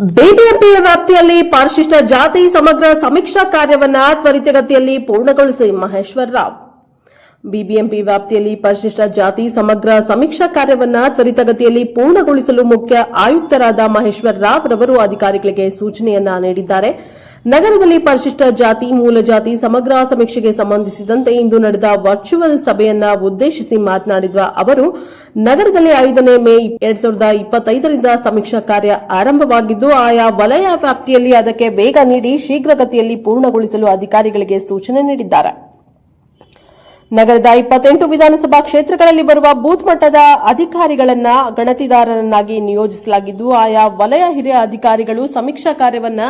ಬಿಬಿಎಂಪಿಯ ವ್ಯಾಪ್ತಿಯಲ್ಲಿ ಪರಿಶಿಷ್ಟ ಜಾತಿ ಸಮಗ್ರ ಸಮೀಕ್ಷಾ ಕಾರ್ಯವನ್ನ ತ್ವರಿತಗತಿಯಲ್ಲಿ ಪೂರ್ಣಗೊಳಿಸಿ ಮಹೇಶ್ವರ್ ರಾವ್. ಬಿಬಿಎಂಪಿ ವ್ಯಾಪ್ತಿಯಲ್ಲಿ ಪರಿಶಿಷ್ಟ ಜಾತಿ ಸಮಗ್ರ ಸಮೀಕ್ಷಾ ಕಾರ್ಯವನ್ನ ತ್ವರಿತಗತಿಯಲ್ಲಿ ಪೂರ್ಣಗೊಳಿಸಲು ಮುಖ್ಯ ಆಯುಕ್ತರಾದ ಮಹೇಶ್ವರ್ ರಾವ್ ರವರು ಅಧಿಕಾರಿಗಳಿಗೆ ಸೂಚನೆಯನ್ನ ನೀಡಿದ್ದಾರೆ. ನಗರದಲ್ಲಿ ಪರಿಶಿಷ್ಟ ಜಾತಿ, ಮೂಲ ಜಾತಿ ಸಮಗ್ರ ಸಮೀಕ್ಷೆಗೆ ಸಂಬಂಧಿಸಿದಂತೆ ಇಂದು ನಡೆದ ವರ್ಚುವಲ್ ಸಭೆಯನ್ನ ಉದ್ದೇಶಿಸಿ ಮಾತನಾಡಿದ ಅವರು, ನಗರದಲ್ಲಿ ಐದನೇ ಮೇ ಎರಡ್ ಸಾವಿರದ ಇಪ್ಪತ್ತೈದರಿಂದ ಸಮೀಕ್ಷಾ ಕಾರ್ಯ ಆರಂಭವಾಗಿದ್ದು, ಆಯಾ ವಲಯ ವ್ಯಾಪ್ತಿಯಲ್ಲಿ ಅದಕ್ಕೆ ವೇಗ ನೀಡಿ ಶೀಘ್ರಗತಿಯಲ್ಲಿ ಪೂರ್ಣಗೊಳಿಸಲು ಅಧಿಕಾರಿಗಳಿಗೆ ಸೂಚನೆ ನೀಡಿದ್ದಾರೆ. ನಗರದ ಇಪ್ಪತ್ತೆಂಟು ವಿಧಾನಸಭಾ ಕ್ಷೇತ್ರಗಳಲ್ಲಿ ಬರುವ ಬೂತ್ ಮಟ್ಟದ ಅಧಿಕಾರಿಗಳನ್ನ ಗಣತಿದಾರರನ್ನಾಗಿ ನಿಯೋಜಿಸಲಾಗಿದ್ದು, ಆಯಾ ವಲಯ ಹಿರಿಯ ಅಧಿಕಾರಿಗಳು ಸಮೀಕ್ಷಾ ಕಾರ್ಯವನ್ನ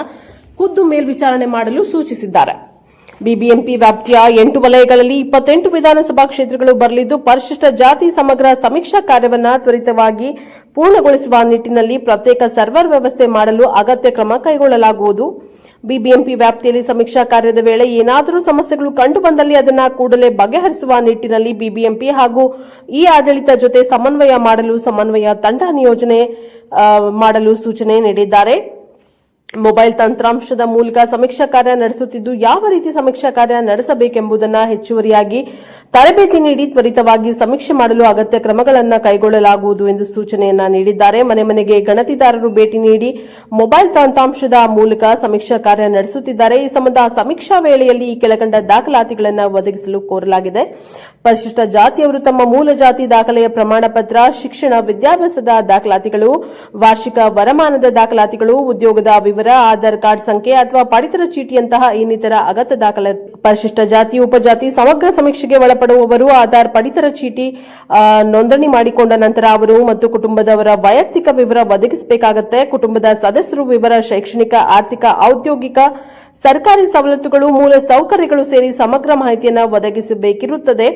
ಖುದ್ದು ಮೇಲ್ವಿಚಾರಣೆ ಮಾಡಲು ಸೂಚಿಸಿದ್ದಾರೆ. ಬಿಬಿಎಂಪಿ ವ್ಯಾಪ್ತಿಯ ಎಂಟು ವಲಯಗಳಲ್ಲಿ ಇಪ್ಪತ್ತೆಂಟು ವಿಧಾನಸಭಾ ಕ್ಷೇತ್ರಗಳು ಬರಲಿದ್ದು, ಪರಿಶಿಷ್ಟ ಜಾತಿ ಸಮಗ್ರ ಸಮೀಕ್ಷಾ ಕಾರ್ಯವನ್ನ ತ್ವರಿತವಾಗಿ ಪೂರ್ಣಗೊಳಿಸುವ ನಿಟ್ಟಿನಲ್ಲಿ ಪ್ರತ್ಯೇಕ ಸರ್ವರ್ ವ್ಯವಸ್ಥೆ ಮಾಡಲು ಅಗತ್ಯ ಕ್ರಮ ಕೈಗೊಳ್ಳಲಾಗುವುದು. ಬಿಬಿಎಂಪಿ ವ್ಯಾಪ್ತಿಯಲ್ಲಿ ಸಮೀಕ್ಷಾ ಕಾರ್ಯದ ವೇಳೆ ಏನಾದರೂ ಸಮಸ್ಯೆಗಳು ಕಂಡು ಬಂದಲ್ಲಿ ಅದನ್ನು ಕೂಡಲೇ ಬಗೆಹರಿಸುವ ನಿಟ್ಟಿನಲ್ಲಿ ಬಿಬಿಎಂಪಿ ಹಾಗೂ ಈ ಆಡಳಿತ ಜೊತೆ ಸಮನ್ವಯ ಮಾಡಲು ಸಮನ್ವಯ ತಂಡ ನಿಯೋಜನೆ ಮಾಡಲು ಸೂಚನೆ ನೀಡಿದ್ದಾರೆ. ಮೊಬೈಲ್ ತಂತ್ರಾಂಶದ ಮೂಲಕ ಸಮೀಕ್ಷಾ ಕಾರ್ಯ ನಡೆಸುತ್ತಿದ್ದು, ಯಾವ ರೀತಿ ಸಮೀಕ್ಷಾ ಕಾರ್ಯ ನಡೆಸಬೇಕೆಂಬುದನ್ನು ಹೆಚ್ಚುವರಿಯಾಗಿ ತರಬೇತಿ ನೀಡಿ ತ್ವರಿತವಾಗಿ ಸಮೀಕ್ಷೆ ಮಾಡಲು ಅಗತ್ಯ ಕ್ರಮಗಳನ್ನು ಕೈಗೊಳ್ಳಲಾಗುವುದು ಎಂದು ಸೂಚನೆಯನ್ನ ನೀಡಿದ್ದಾರೆ. ಮನೆ ಮನೆಗೆ ಗಣತಿದಾರರು ಭೇಟಿ ನೀಡಿ ಮೊಬೈಲ್ ತಂತ್ರಾಂಶದ ಮೂಲಕ ಸಮೀಕ್ಷಾ ಕಾರ್ಯ ನಡೆಸುತ್ತಿದ್ದಾರೆ. ಈ ಸಂಬಂಧ ಸಮೀಕ್ಷಾ ವೇಳೆಯಲ್ಲಿ ಈ ಕೆಳಕಂಡ ದಾಖಲಾತಿಗಳನ್ನು ಒದಗಿಸಲು ಕೋರಲಾಗಿದೆ. ಪರಿಶಿಷ್ಟ ಜಾತಿಯವರು ತಮ್ಮ ಮೂಲ ಜಾತಿ ದಾಖಲೆಯ ಪ್ರಮಾಣ ಪತ್ರ ಶಿಕ್ಷಣ, ವಿದ್ಯಾಭ್ಯಾಸದ ದಾಖಲಾತಿಗಳು, ವಾರ್ಷಿಕ ವರಮಾನದ ದಾಖಲಾತಿಗಳು, ಉದ್ಯೋಗದ ವಿವರ ಆಧಾರ್ ಕಾರ್ಡ್ ಸಂಖ್ಯೆ ಅಥವಾ ಪಡಿತರ ಚೀಟಿಯಂತಹ ಇನ್ನಿತರ ಅಗತ್ಯ ದಾಖಲೆ, ಪರಿಶಿಷ್ಟ ಜಾತಿ, ಉಪಜಾತಿ ಸಮಗ್ರ ಸಮೀಕ್ಷೆಗೆ ಒಳಪಡುವವರು ಆಧಾರ್ ಪಡಿತರ ಚೀಟಿ ನೋಂದಣಿ ಮಾಡಿಕೊಂಡ ನಂತರ ಅವರು ಮತ್ತು ಕುಟುಂಬದವರ ವೈಯಕ್ತಿಕ ವಿವರ ಒದಗಿಸಬೇಕಾಗತ್ತೆ. ಕುಟುಂಬದ ಸದಸ್ಯರು ವಿವರ, ಶೈಕ್ಷಣಿಕ, ಆರ್ಥಿಕ, ಔದ್ಯೋಗಿಕ, ಸರ್ಕಾರಿ ಸವಲತ್ತುಗಳು, ಮೂಲ ಸೌಕರ್ಯಗಳು ಸೇರಿ ಸಮಗ್ರ ಮಾಹಿತಿಯನ್ನು ಒದಗಿಸಬೇಕಿರುತ್ತದೆ.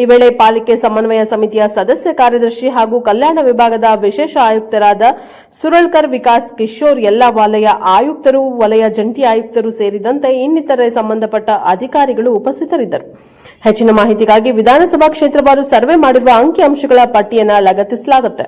ಈ ವೇಳೆ ಪಾಲಿಕೆ ಸಮನ್ವಯ ಸಮಿತಿಯ ಸದಸ್ಯ ಕಾರ್ಯದರ್ಶಿ ಹಾಗೂ ಕಲ್ಯಾಣ ವಿಭಾಗದ ವಿಶೇಷ ಆಯುಕ್ತರಾದ ಸುರಳ್ಕರ್, ವಿಕಾಸ್ ಕಿಶೋರ್ ಎಲ್ಲಾ ವಲಯ ಆಯುಕ್ತರು, ವಲಯ ಜಂಟಿ ಆಯುಕ್ತರು ಸೇರಿದಂತೆ ಇನ್ನಿತರೆ ಸಂಬಂಧಪಟ್ಟ ಅಧಿಕಾರಿಗಳು ಉಪಸ್ಥಿತರಿದ್ದರು. ಹೆಚ್ಚಿನ ಮಾಹಿತಿಗಾಗಿ ವಿಧಾನಸಭಾ ಕ್ಷೇತ್ರವಾರು ಸರ್ವೆ ಮಾಡಿರುವ ಅಂಕಿಅಂಶಗಳ ಪಟ್ಟಿಯನ್ನು ಲಗತ್ತಿಸಲಾಗುತ್ತೆ.